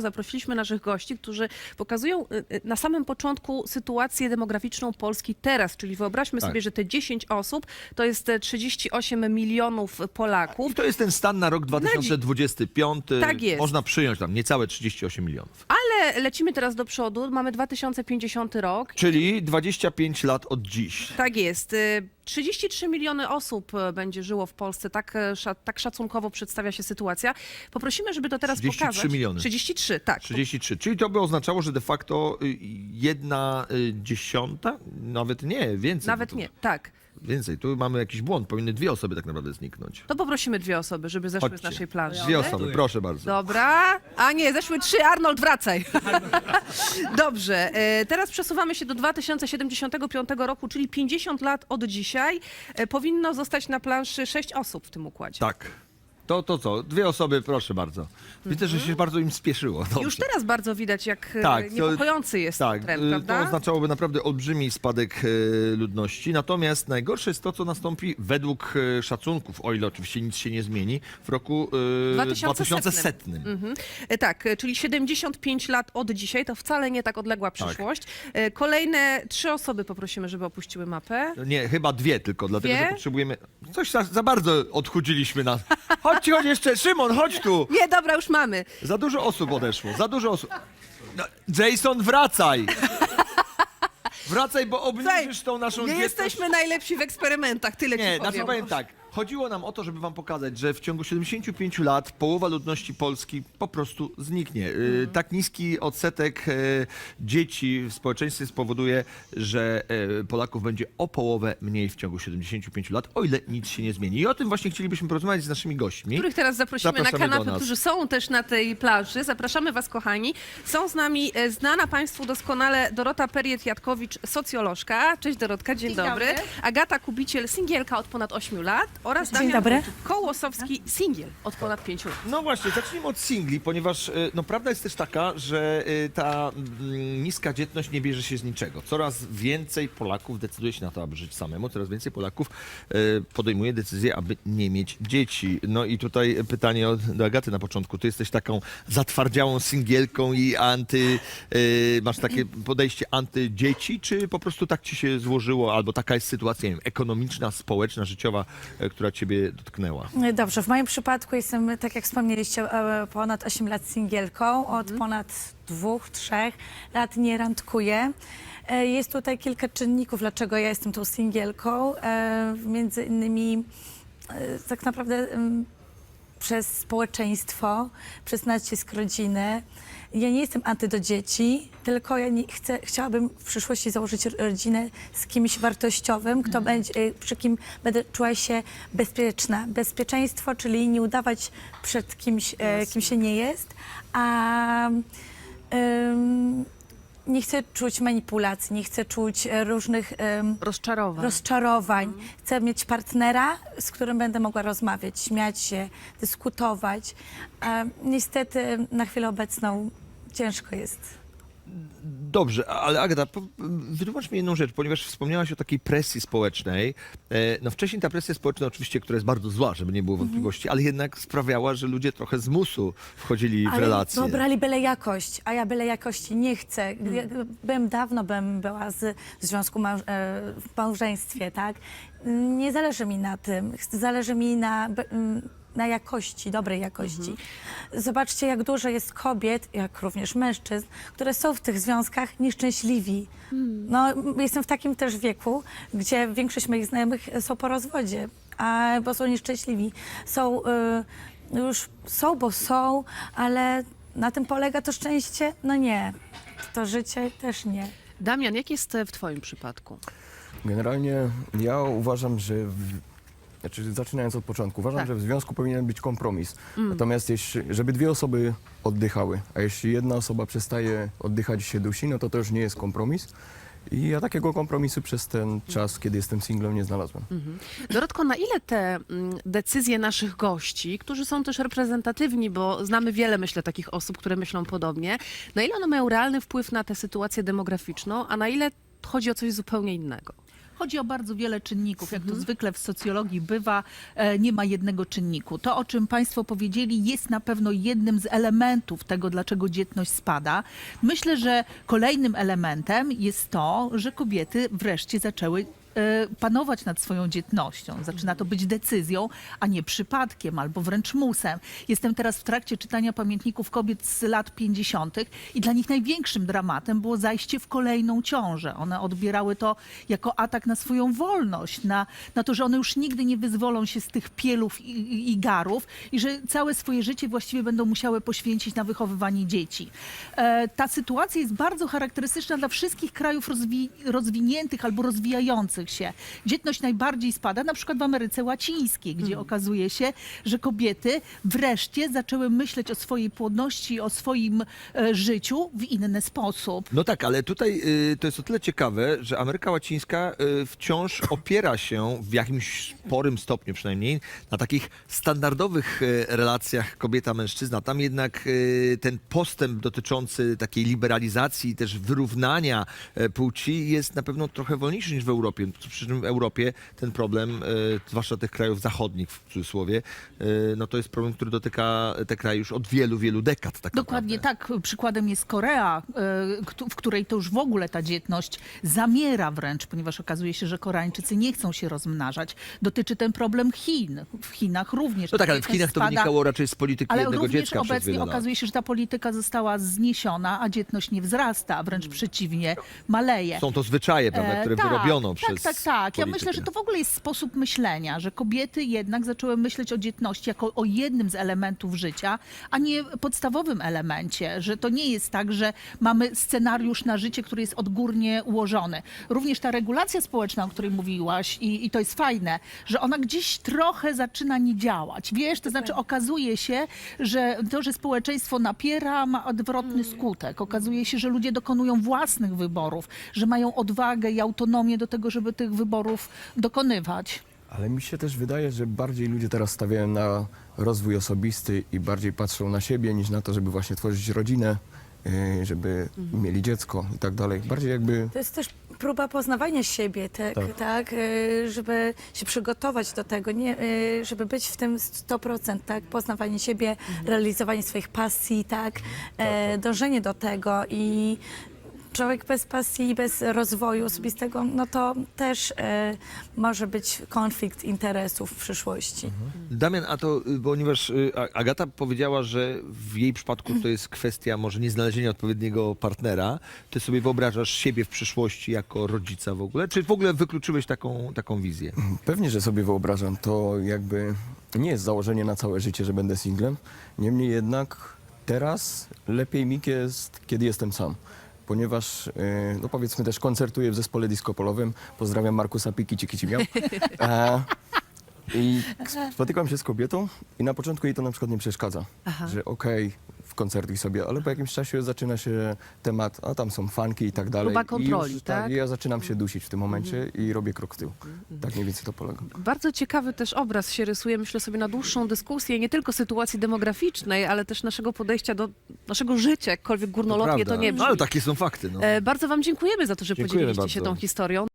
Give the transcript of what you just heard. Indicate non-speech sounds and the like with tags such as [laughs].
Zaprosiliśmy naszych gości, którzy pokazują y, y, na samym początku sytuację demograficzną Polski teraz, czyli wyobraźmy Tak. sobie, że te 10 osób to jest e, 38 milionów Polaków. I to jest ten stan na rok 2025. Tak jest. Można przyjąć tam niecałe 38 milionów. Ale lecimy teraz do przodu, mamy 2050 rok. Czyli 25 lat od dziś. Tak jest. y, 33 miliony osób e, będzie żyło w Polsce, tak, sza- tak szacunkowo przedstawia się sytuacja. Poprosimy, żeby to teraz 33 pokazać. miliony. 33, tak. 33. Czyli to by oznaczało, że de facto y, jedna y, dziesiąta? Nawet nie, więcej. Nawet nie, tak. Więcej. Tu mamy jakiś błąd. Powinny dwie osoby tak naprawdę zniknąć. To poprosimy dwie osoby, żeby zeszły z Chodźcie. naszej planszy. Dwie osoby, proszę bardzo. Dobra. A nie, zeszły trzy. Arnold, wracaj. [laughs] Dobrze. e, Teraz przesuwamy się do 2075 roku, czyli 50 lat od dzisiaj. E, Powinno zostać na planszy sześć osób w tym układzie. Tak. To, to co? Dwie osoby, proszę bardzo. Widzę, że się bardzo im spieszyło. Dobrze. Już teraz bardzo widać, jak e, Tak, to- niepokojący jest Tak, trend, y, prawda? to oznaczałoby naprawdę olbrzymi spadek y, ludności. Natomiast najgorsze jest to, co nastąpi według y, szacunków, o ile oczywiście nic się nie zmieni, w roku y, 2100. 2100. Mhm. E, Tak, e, czyli 75 lat od dzisiaj, to wcale nie tak odległa przyszłość. E, Kolejne trzy osoby poprosimy, żeby opuściły mapę. Nie, chyba dwie tylko, dlatego Dwie? że potrzebujemy. Coś za, za bardzo odchudziliśmy nas. [laughs] Chodź, chodź jeszcze, Szymon, chodź tu. Nie, dobra, już mamy. Za dużo osób odeszło, za dużo osób. No, Jason, wracaj! Wracaj, bo obniżysz tą naszą nie dzietność. jesteśmy najlepsi w eksperymentach, tyle Nie, ci znaczy powiem. powiem tak. Chodziło nam o to, żeby wam pokazać, że w ciągu 75 lat połowa ludności Polski po prostu zniknie. Y, Tak niski odsetek y, dzieci w społeczeństwie spowoduje, że y, Polaków będzie o połowę mniej w ciągu 75 lat, o ile nic się nie zmieni. I o tym właśnie chcielibyśmy porozmawiać z naszymi gośćmi. których teraz zaprosimy Zapraszamy na kanapę, nas. którzy są też na tej plaży. Zapraszamy Was, kochani. Są z nami e, znana Państwu doskonale Dorota Periet-Jatkowicz, socjolożka. Cześć Dorotka, dzień, Dzień dobry. dobry. Agata Kubiciel, singielka od ponad 8 lat oraz Dzień Damian dobry. Kołosowski, singiel od ponad 5 lat. No właśnie, zacznijmy od singli, ponieważ y, no, prawda jest też taka, że y, ta mm, niska dzietność nie bierze się z niczego. Coraz więcej Polaków decyduje się na to, aby żyć samemu, coraz więcej Polaków y, podejmuje decyzję, aby nie mieć dzieci. No i tutaj pytanie od, do Agaty na początku. Ty jesteś taką zatwardziałą singielką i anty, y, masz takie podejście antydzieci, czy po prostu tak ci się złożyło, albo taka jest sytuacja nie wiem, ekonomiczna, społeczna, życiowa, y, która ciebie dotknęła? Dobrze, w moim przypadku jestem, tak jak wspomnieliście, e, ponad 8 lat singielką. Od ponad dwóch, trzech lat nie randkuję. E, Jest tutaj kilka czynników, dlaczego ja jestem tą singielką. E, Między innymi tak naprawdę przez społeczeństwo, przez nacisk rodziny. Ja nie jestem anty do dzieci, tylko ja nie chcę, chciałabym w przyszłości założyć rodzinę z kimś wartościowym, kto będzie, y, przy kim będę czuła się bezpieczna. Bezpieczeństwo, czyli nie udawać przed kimś, e, kim się nie jest, a ym, nie chcę czuć manipulacji, nie chcę czuć e, różnych Rozczarowań. rozczarowań. Chcę mieć partnera, z którym będę mogła rozmawiać, śmiać się, dyskutować. A niestety na chwilę obecną ciężko jest. Dobrze, ale po- wytłumacz mi jedną rzecz, ponieważ wspomniałaś o takiej presji społecznej. E, No wcześniej ta presja społeczna oczywiście, która jest bardzo zła, żeby nie było wątpliwości, ale jednak sprawiała, że ludzie trochę z musu wchodzili w Ale relacje. dobrali byle jakość, a ja byle jakości nie chcę. Ja Bym dawno bym była z, w związku małż- e, w małżeństwie, tak? Nie zależy mi na tym. Zależy mi na, be- m, na jakości, dobrej jakości. Zobaczcie, jak dużo jest kobiet, jak również mężczyzn, które są w tych związkach nieszczęśliwi. No, m, jestem w takim też wieku, gdzie większość moich znajomych są po rozwodzie, a, bo są nieszczęśliwi. Są y, już są, bo są, ale na tym polega to szczęście? No nie. To życie też nie. Damian, jak jest w Twoim przypadku? Generalnie ja uważam, że. Znaczy, zaczynając od początku, uważam, Tak. że w związku powinien być kompromis. Natomiast jeśli, żeby dwie osoby oddychały, a jeśli jedna osoba przestaje oddychać i się dusi, no to to już nie jest kompromis. I ja takiego kompromisu przez ten czas, kiedy jestem singlem, nie znalazłem. Dorotko, na ile te mm, decyzje naszych gości, którzy są też reprezentatywni, bo znamy wiele, myślę, takich osób, które myślą podobnie, na ile one mają realny wpływ na tę sytuację demograficzną, a na ile chodzi o coś zupełnie innego? Chodzi o bardzo wiele czynników. Jak to zwykle w socjologii bywa, e, nie ma jednego czynniku. To, o czym Państwo powiedzieli, jest na pewno jednym z elementów tego, dlaczego dzietność spada. Myślę, że kolejnym elementem jest to, że kobiety wreszcie zaczęły panować nad swoją dzietnością. Zaczyna to być decyzją, a nie przypadkiem albo wręcz musem. Jestem teraz w trakcie czytania pamiętników kobiet z lat 50. i dla nich największym dramatem było zajście w kolejną ciążę. One odbierały to jako atak na swoją wolność, na, na to, że one już nigdy nie wyzwolą się z tych pielów i, i, i garów i że całe swoje życie właściwie będą musiały poświęcić na wychowywanie dzieci. E, ta sytuacja jest bardzo charakterystyczna dla wszystkich krajów rozwi- rozwiniętych albo rozwijających się. Dzietność najbardziej spada na przykład w Ameryce Łacińskiej, gdzie okazuje się, że kobiety wreszcie zaczęły myśleć o swojej płodności, o swoim e, życiu w inny sposób. No tak, ale tutaj y, to jest o tyle ciekawe, że Ameryka Łacińska y, wciąż opiera się w jakimś sporym stopniu przynajmniej na takich standardowych y, relacjach kobieta-mężczyzna. Tam jednak y, ten postęp dotyczący takiej liberalizacji też wyrównania y, płci jest na pewno trochę wolniejszy niż w Europie. Przy czym w Europie ten problem, y, zwłaszcza tych krajów zachodnich w cudzysłowie, y, no to jest problem, który dotyka te kraje już od wielu, wielu dekad. Tak Dokładnie naprawdę. tak. Przykładem jest Korea, e, w której to już w ogóle ta dzietność zamiera wręcz, ponieważ okazuje się, że Koreańczycy nie chcą się rozmnażać. Dotyczy ten problem Chin. W Chinach również. No ta tak, ale w Chinach to spada. wynikało raczej z polityki Ale jednego dziecka przez obecnie okazuje się, że ta polityka została zniesiona, a dzietność nie wzrasta, a wręcz przeciwnie, maleje. Są to zwyczaje, prawda, E, które tak, wyrobiono tak, przez Tak, tak. Ja politykę. myślę, że to w ogóle jest sposób myślenia, że kobiety jednak zaczęły myśleć o dzietności jako o jednym z elementów życia, a nie podstawowym elemencie, że to nie jest tak, że mamy scenariusz na życie, który jest odgórnie ułożony. Również ta regulacja społeczna, o której mówiłaś i, i to jest fajne, że ona gdzieś trochę zaczyna nie działać. Wiesz, to znaczy okazuje się, że to, że społeczeństwo napiera, ma odwrotny skutek. Okazuje się, że ludzie dokonują własnych wyborów, że mają odwagę i autonomię do tego, żeby tych wyborów dokonywać. Ale mi się też wydaje, że bardziej ludzie teraz stawiają na rozwój osobisty i bardziej patrzą na siebie niż na to, żeby właśnie tworzyć rodzinę, yy, żeby mieli dziecko i tak dalej. Bardziej jakby To jest też próba poznawania siebie, tak, Tak. tak. y, żeby się przygotować do tego, nie, y, żeby być w tym 100%, tak, poznawanie siebie, realizowanie swoich pasji, tak, e, dążenie do tego i człowiek bez pasji i bez rozwoju osobistego, no to też e, może być konflikt interesów w przyszłości. Damian, a to, y, ponieważ y, A- Agata powiedziała, że w jej przypadku to jest kwestia może nie znalezienia odpowiedniego partnera, ty sobie wyobrażasz siebie w przyszłości jako rodzica w ogóle? Czy w ogóle wykluczyłeś taką, taką wizję? Pewnie, że sobie wyobrażam, to jakby nie jest założenie na całe życie, że będę singlem. Niemniej jednak teraz lepiej mi jest, kiedy jestem sam. Ponieważ, yy, no powiedzmy też koncertuję w zespole disco polowym. Pozdrawiam Markusa Piki Ciki Ci Miał. E, I [laughs] spotykam się z kobietą i na początku jej to na przykład nie przeszkadza, że okej, w koncertuj sobie, ale po jakimś czasie zaczyna się temat, a tam są fanki i tak dalej. Próba I kontroli, już, tak? I ja zaczynam się dusić w tym momencie i robię krok w tył. Tak mniej więcej to polega. Bardzo ciekawy też obraz się rysuje, myślę sobie, na dłuższą dyskusję, nie tylko sytuacji demograficznej, ale też naszego podejścia do naszego życia, jakkolwiek górnolotnie to, prawda. nie No, brzmi. ale takie są fakty. No. E, Bardzo Wam dziękujemy za to, że Dziękujemy podzieliliście się bardzo. tą historią.